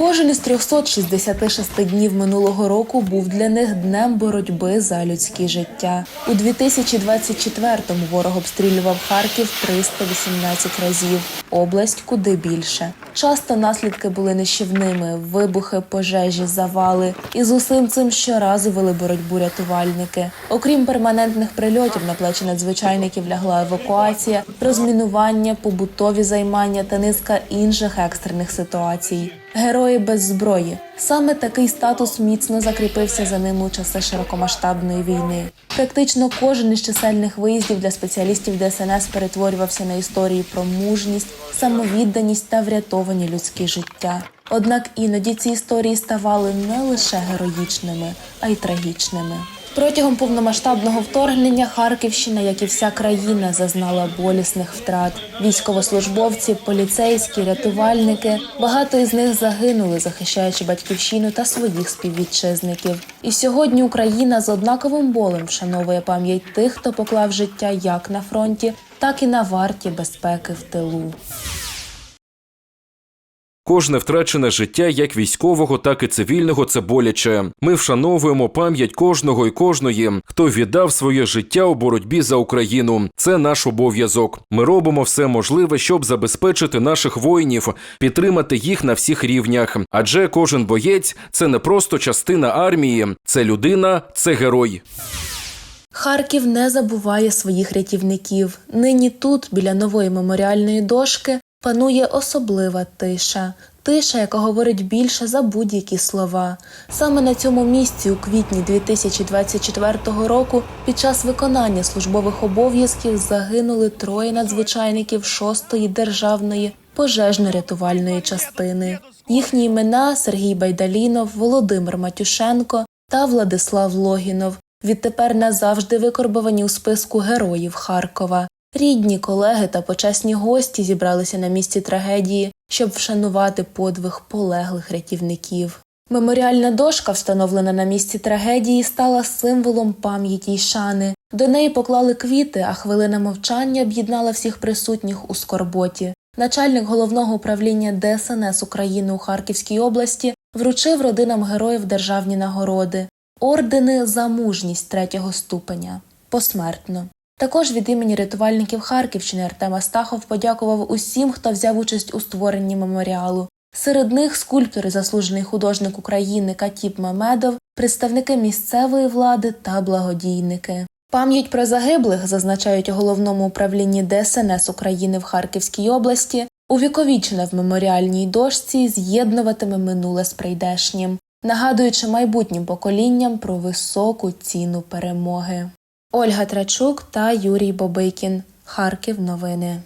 Кожен із 366 днів минулого року був для них днем боротьби за людське життя. У 2024-му ворог обстрілював Харків 318 разів, область куди більше. Часто наслідки були нищівними: вибухи, пожежі, завали. І з усім цим щоразу вели боротьбу рятувальники. Окрім перманентних прильотів, на плечі надзвичайників лягла евакуація, розмінування, побутові займання та низка інших екстрених ситуацій. Герої без зброї. Саме такий статус міцно закріпився за ними у часи широкомасштабної війни. Практично кожен із чисельних виїздів для спеціалістів ДСНС перетворювався на історії про мужність, самовідданість та врятовані людські життя. Однак іноді ці історії ставали не лише героїчними, а й трагічними. Протягом повномасштабного вторгнення Харківщина, як і вся країна, зазнала болісних втрат. Військовослужбовці, поліцейські, рятувальники. Багато із них загинули, захищаючи батьківщину та своїх співвітчизників. І сьогодні Україна з однаковим болем вшановує пам'ять тих, хто поклав життя як на фронті, так і на варті безпеки в тилу. Кожне втрачене життя, як військового, так і цивільного, це боляче. Ми вшановуємо пам'ять кожного і кожної, хто віддав своє життя у боротьбі за Україну. Це наш обов'язок. Ми робимо все можливе, щоб забезпечити наших воїнів, підтримати їх на всіх рівнях. Адже кожен боєць це не просто частина армії, це людина, це герой. Харків не забуває своїх рятівників. Нині тут, біля нової меморіальної дошки, панує особлива тиша. Тиша, яка говорить більше за будь-які слова. Саме на цьому місці у квітні 2024 року під час виконання службових обов'язків загинули троє надзвичайників 6-ї державної пожежно-рятувальної частини. Їхні імена Сергій Байдалінов, Володимир Матюшенко та Владислав Логінов. Відтепер назавжди викорбовані у списку героїв Харкова. Рідні, колеги та почесні гості зібралися на місці трагедії, щоб вшанувати подвиг полеглих рятівників. Меморіальна дошка, встановлена на місці трагедії, стала символом пам'яті й шани. До неї поклали квіти, а хвилина мовчання об'єднала всіх присутніх у скорботі. Начальник головного управління ДСНС України у Харківській області вручив родинам героїв державні нагороди, ордени за мужність третього ступеня посмертно. Також від імені рятувальників Харківщини Артем Астахов подякував усім, хто взяв участь у створенні меморіалу. Серед них скульптори, заслужений художник України Катіп Мамедов, представники місцевої влади та благодійники. Пам'ять про загиблих зазначають у головному управлінні ДСНС України в Харківській області, увіковічена в меморіальній дошці з'єднуватиме минуле з прийдешнім, нагадуючи майбутнім поколінням про високу ціну перемоги. Ольга Трачук та Юрій Бобикін. Харків. Новини.